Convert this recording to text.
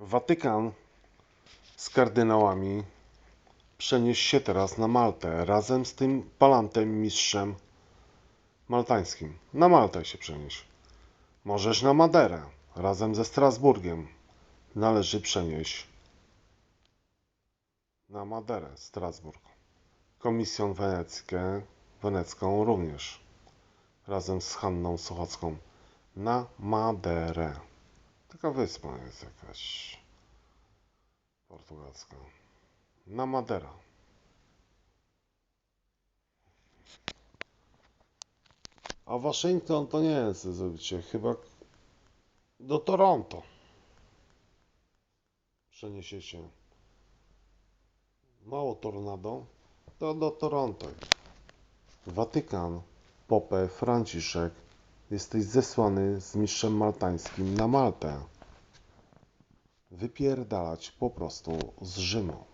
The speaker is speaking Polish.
Watykan z kardynałami przenieść się teraz na Maltę razem z tym palantem mistrzem maltańskim. Na Maltę się przenieść. Możesz na Maderę razem ze Strasburgiem. Należy przenieść na Maderę, Strasburg. Komisją weneckie, wenecką również razem z Hanną Suchocką na Maderę. Taka wyspa jest jakaś portugalska. Na Madera. A Waszyngton to nie jest zrobicie. Chyba do Toronto przeniesiecie. Mało tornado, to do Toronto. Watykan, Popę, Franciszek, jesteś zesłany z mistrzem maltańskim na Maltę. Wypierdalać po prostu z Rzymu.